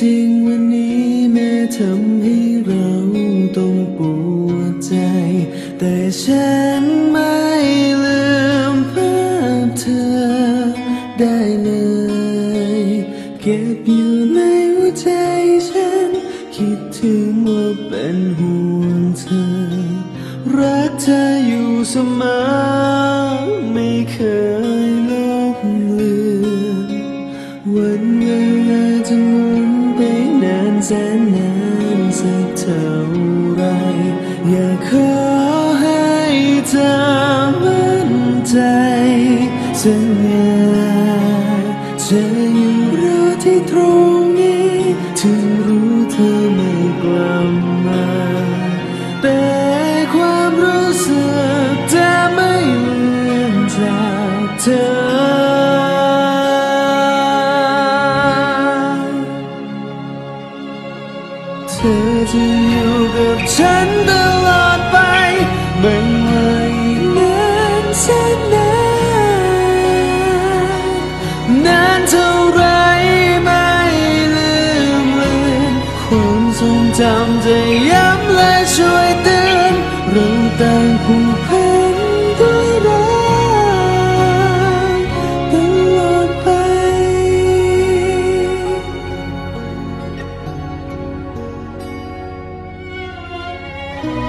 จริงวันนี้แม่ทำให้เราต้องปวดใจ แต่ฉันไม่ลืมภาพเธอได้เลย เก็บอยู่ในหัวใจฉัน คิดถึงว่าเป็นห่วงเธอ รักเธออยู่เสมอไม่เคยลบเลือนวันเวลาจะมั แสนนานสักเท่าไร อยากขอให้เธอมั่นใจสัญญาจะอยู่รอที่ตรงนี้ถึงรู้เธอไม่กลับมา แต่ความรู้สึกจะไม่เลือนจากเธอ ธอจะอยู่กับฉันตลอดไปไม่ว่าอีกนานแสนนานนานเท่าไรไม่ลืมเลือนความทรงจำจะย้ำและช่วยเตือนเราต่างผูก Bye.